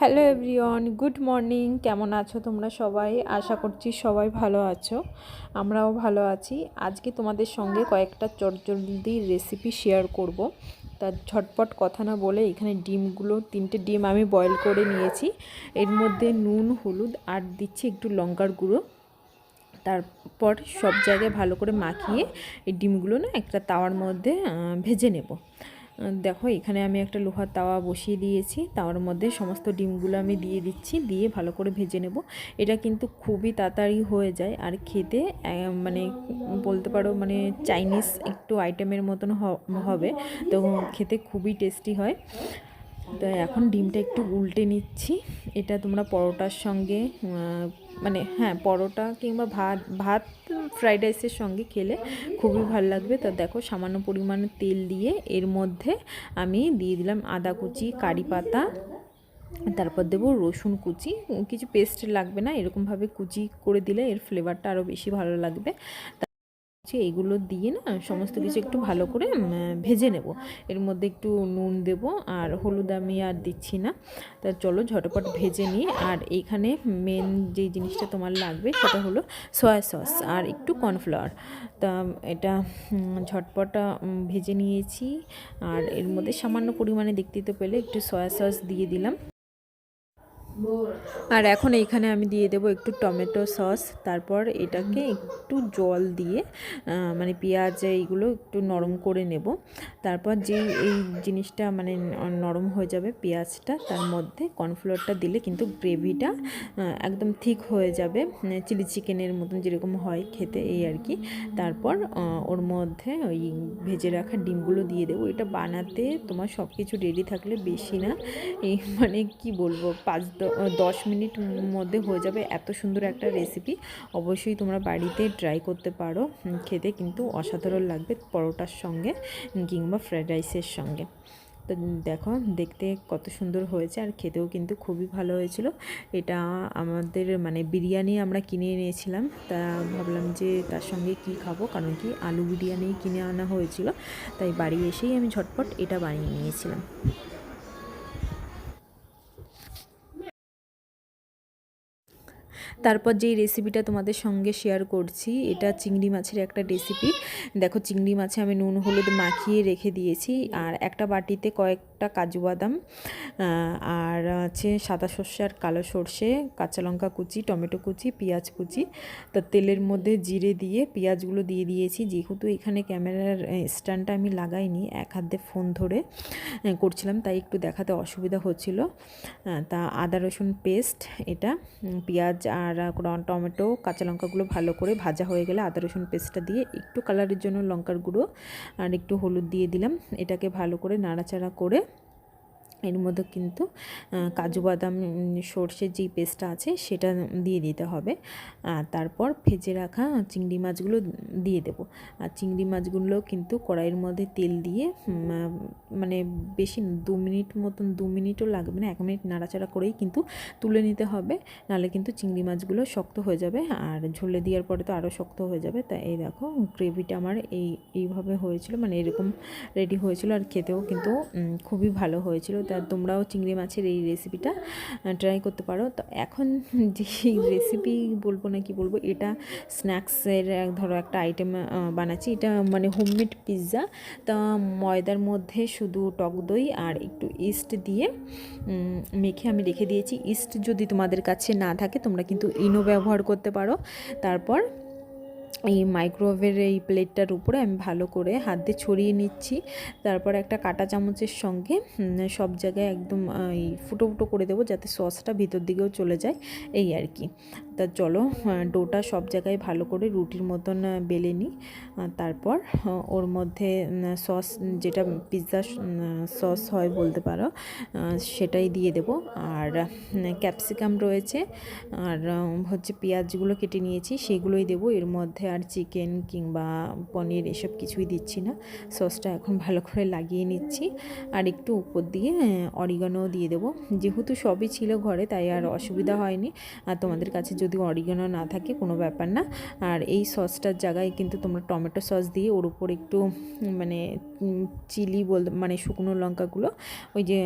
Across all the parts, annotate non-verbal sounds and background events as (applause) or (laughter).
Hello everyone good morning কেমন আছো তোমরা সবাই? আশা করছি সবাই ভালো আছো। আমরাও ভালো আছি। আজকে তোমাদের সঙ্গে কয়েকটা চটজলদি রেসিপি শেয়ার করব। তার ঝটপট কথা না বলে এখানে ডিমগুলো, তিনটে ডিম আমি বয়েল করে নিয়েছি। এর মধ্যে নুন, হলুদ আর দিচ্ছি একটু লঙ্কার গুঁড়ো। তারপর সব জায়গায় ভালো করে মাখিয়ে এই ডিমগুলো না একটা তাওয়ার মধ্যে ভেজে নেব। দেখো, এখানে আমি একটা লোহার তাওয়া বসিয়ে দিয়েছি। তাওয়ার মধ্যে সমস্ত ডিমগুলো আমি দিয়ে দিচ্ছি, দিয়ে ভালো করে ভেজে নেব। এটা কিন্তু খুবই তাড়াতাড়ি হয়ে যায়। আর খেতে মানে বলতে পারো মানে চাইনিজ একটু আইটেমের মতন হবে। তো খেতে খুবই টেস্টি হয়। তো এখন ডিমটা একটু উল্টে নিচ্ছি। এটা তোমরা পরোটার সঙ্গে মানে হ্যাঁ পরোটা কিংবা ভাত ভাত ফ্রাইড রাইসের সঙ্গে খেলে খুবই ভালো লাগবে। তো দেখো, সামান্য পরিমাণে তেল দিয়ে এর মধ্যে আমি দিয়ে দিলাম আদা কুচি, কারি পাতা, তারপর দেবো রসুন কুচি। কিছু পেস্ট লাগবে না, এরকমভাবে কুচি করে দিলে এর ফ্লেভারটা আরও বেশি ভালো লাগবে। এইগুলো দিয়ে না সমস্ত কিছু একটু ভালো করে ভেজে নেব। এর মধ্যে একটু নুন দেব আর হলুদ আমি আর দিচ্ছি না। তা চলো ঝটপট ভেজে নিই। আর এইখানে মেন যে জিনিসটা তোমার লাগবে সেটা হলো সয়া সস আর একটু কর্নফ্লাওয়ার তা এটা ঝটপটা ভেজে নিয়েছি। আর এর মধ্যে সামান্য পরিমাণে দেখতে তো পেলে একটু সয়া সস দিয়ে দিলাম। আর এখন এইখানে আমি দিয়ে দেবো একটু টমেটো সস, তারপর এটাকে একটু জল দিয়ে মানে পেঁয়াজ এইগুলো একটু নরম করে নেব। তারপর যে এই জিনিসটা মানে নরম হয়ে যাবে পেঁয়াজটা, তার মধ্যে কর্নফ্লোরটা দিলে কিন্তু গ্রেভিটা একদম ঠিক হয়ে যাবে চিলি চিকেনের মতন যেরকম হয় খেতে এই আর কি। তারপর ওর মধ্যে ওই ভেজে রাখা ডিমগুলো দিয়ে দেবো। এটা বানাতে তোমার সব কিছু রেডি থাকলে বেশি না। এই মানে কি বলব, পাঁচ দশ মিনিট মধ্যে হয়ে যাবে। এত সুন্দর একটা রেসিপি অবশ্যই তোমরা বাড়িতে ট্রাই করতে পারো খেতে কিন্তু অসাধারণ লাগবে পরোটার সঙ্গে কিংবা ফ্রায়েড রাইসের সঙ্গে। তো দেখো, দেখতে কত সুন্দর হয়েছে আর খেতেও কিন্তু খুবই ভালো হয়েছিল। এটা আমাদের মানে বিরিয়ানি আমরা কিনে এনেছিলাম। তা ভাবলাম যে তার সঙ্গে কি খাব? কারণ কি আলু বিরিয়ানি কিনে আনা হয়েছিল। তাই বাড়ি এসেই আমি ঝটপট এটা বানিয়ে নিয়েছিলাম। তারপর যেই রেসিপিটা তোমাদের সঙ্গে শেয়ার করছি, এটা চিংড়ি মাছের একটা রেসিপি দেখো, চিংড়ি মাছে আমি নুন, হলুদ মাখিয়ে রেখে দিয়েছি। আর একটা বাটিতে কয়েকটা কাজু বাদাম আর আছে সাদা সর্ষে আর কালো সর্ষে, কাঁচা লঙ্কা কুচি, টমেটো কুচি, পেঁয়াজ কুচি। তো তেলের মধ্যে জিরে দিয়ে পেঁয়াজগুলো দিয়ে দিয়েছি। যেহেতু এখানে ক্যামেরার স্ট্যান্ডটা আমি লাগাইনি, এক হাত দিয়ে ফোন ধরে করছিলাম, তাই একটু দেখাতে অসুবিধা হচ্ছিল। তা আদা, রসুন পেস্ট এটা পেঁয়াজ আর টমেটো, কাঁচা লঙ্কাগুলো ভালো করে ভাজা হয়ে গেলে আদা, রসুন পেস্টটা দিয়ে একটু কালারের জন্য লঙ্কার গুঁড়ো আর একটু হলুদ দিয়ে দিলাম। এটাকে ভালো করে নাড়াচাড়া করে এর মধ্যে কিন্তু কাজু বাদাম সর্ষের যেই পেস্টটা আছে সেটা দিয়ে দিতে হবে। আর তারপর ভেজে রাখা চিংড়ি মাছগুলো দিয়ে দেব। আর চিংড়ি মাছগুলো কিন্তু কড়াইয়ের মধ্যে তেল দিয়ে মানে বেশি দু মিনিট মতন, দু মিনিটও লাগবে না, এক মিনিট নাড়াচাড়া করেই কিন্তু তুলে নিতে হবে। নাহলে কিন্তু চিংড়ি মাছগুলো শক্ত হয়ে যাবে আর ঝোলে দেওয়ার পরে তো আরও শক্ত হয়ে যাবে। তাই এই দেখো, গ্রেভিটা আমার এই, এইভাবে হয়েছিল মানে এরকম রেডি হয়েছিল আর খেতেও কিন্তু খুবই ভালো হয়েছিল। তা তোমরাও চিংড়ি মাছের এই রেসিপিটা ট্রাই করতে পারো। তো এখন (laughs) যে রেসিপি বলব না কি বলব, এটা স্ন্যাক্সের ধরো একটা আইটেম বানাচ্ছি। এটা মানে হোমমেড পিৎজা তা ময়দার মধ্যে শুধু টক দই আর একটু ইস্ট দিয়ে মেখে আমি রেখে দিয়েছি। ইস্ট যদি তোমাদের কাছে না থাকে, তোমরা কিন্তু ইনো ব্যবহার করতে পারো। তারপর এই মাইক্রোওয়েভের এই প্লেটটার উপরে আমি ভালো করে হাত দিয়ে ছড়িয়ে নিচ্ছি। তারপর একটা কাটা চামচের সঙ্গে সব জায়গায় একদম এই ফুটো ফুটো করে দেবো যাতে সসটা ভিতর দিকেও চলে যায়, এই আর কি। তা চলো ডোটা সব জায়গায় ভালো করে রুটির মতন বেলে নিই। তারপর ওর মধ্যে সস, যেটা পিৎজা সস হয় বলতে পারো সেটাই দিয়ে দেব। আর ক্যাপসিকাম রয়েছে, আর হচ্ছে পেঁয়াজগুলো কেটে নিয়েছি, সেগুলোই দেবো। এর মধ্যে আর চিকেন কিংবা পনির এসব কিছুই দিচ্ছি না। সসটা এখন ভালো করে লাগিয়ে নিচ্ছি। আর একটু উপর দিয়ে অরিগানো দিয়ে দেবো। যেহেতু সবই ছিল ঘরে, তাই আর অসুবিধা হয়নি। আর তোমাদের কাছে যদি অরিগানো না থাকে, কোনো ব্যাপার না। আর এই সসটার জায়গায় কিন্তু তোমরা টমেটো সস দিয়ে ওর উপর একটু মানে চিলি বল মানে শুকনো লঙ্কাগুলো, ওই যে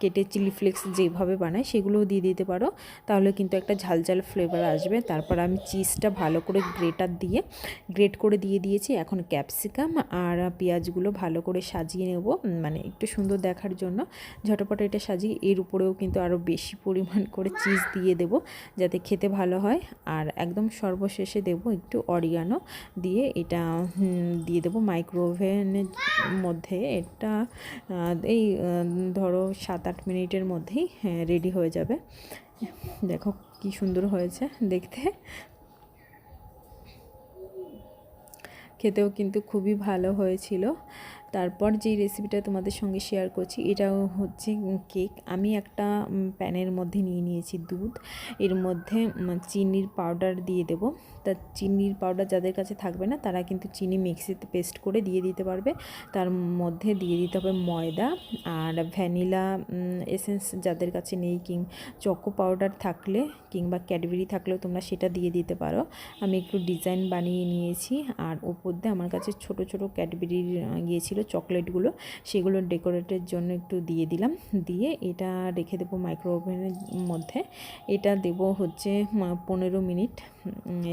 কেটে চিলি ফ্লেক্স যেভাবে বানায়, সেগুলোও দিয়ে দিতে পারো। তাহলে কিন্তু একটা ঝাল ঝাল ফ্লেভার আসবে। তারপর আমি চিজটা ভালো করে গ্রেটার দিয়ে গ্রেট করে দিয়ে দিয়েছি। এখন ক্যাপসিকাম আর পেঁয়াজগুলো ভালো করে সাজিয়ে নেব মানে একটু সুন্দর দেখার জন্য। ঝটপট এটা সাজিয়ে এর উপরেও কিন্তু আরও বেশি পরিমাণ করে চিজ দিয়ে দেব যাতে খেতে ভালো হয়। আর একদম সর্বশেষে দেব একটু অরিগানো দিয়ে এটা দিয়ে দেবো মাইক্রোওভেনের মধ্যে। এটা এই ধরো সাত আট মিনিটের মধ্যেই রেডি হয়ে যাবে। দেখো কি সুন্দর হয়েছে দেখতে। খেতেও কিন্তু খুবই ভালো হয়েছিল। তারপর যেই রেসিপিটা তোমাদের সঙ্গে শেয়ার করছি, এটাও হচ্ছে কেক আমি একটা প্যানের মধ্যে নিয়ে নিয়েছি দুধ। এর মধ্যে চিনির পাউডার দিয়ে দেব। তা চিনির পাউডার যাদের কাছে থাকবে না, তারা কিন্তু চিনি মিক্সিতে পেস্ট করে দিয়ে দিতে পারবে। তার মধ্যে দিয়ে দিতে হবে ময়দা আর ভ্যানিলা এসেন্স যাদের কাছে নেই কিং চকো পাউডার থাকলে কিংবা ক্যাডবেরি থাকলেও তোমরা সেটা দিয়ে দিতে পারো। আমি একটু ডিজাইন বানিয়ে নিয়েছি। আর ওপর দিয়ে আমার কাছে ছোট ছোট ক্যাডবেরির গিয়েছিল চকলেটগুলো, সেগুলো ডেকোরেটের জন্য একটু দিয়ে দিলাম। দিয়ে এটা রেখে দেবো মাইক্রো ওভেনের মধ্যে। এটা দেব হচ্ছে পনেরো মিনিট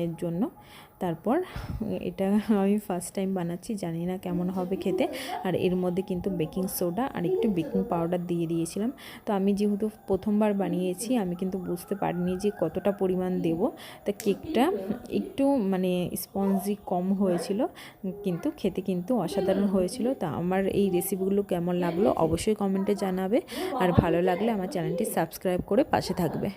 এর জন্য। তারপর এটা আমি ফার্স্ট টাইম বানাচ্ছি, জানি না কেমন হবে খেতে। আর এর মধ্যে কিন্তু বেকিং সোডা আর একটু বেকিং পাউডার দিয়ে দিয়েছিলাম। তো আমি যেহেতু প্রথমবার বানিয়েছি, আমি কিন্তু বুঝতে পারিনি যে কতটা পরিমাণ দেব। তা কেকটা একটু মানে স্পঞ্জি কম হয়েছিল, কিন্তু খেতে কিন্তু অসাধারণ হয়েছিল। তা আমার এই রেসিপিগুলো কেমন লাগল অবশ্যই কমেন্টে জানাবে। আর ভালো লাগলে আমার চ্যানেলটি সাবস্ক্রাইব করে পাশে থাকবে।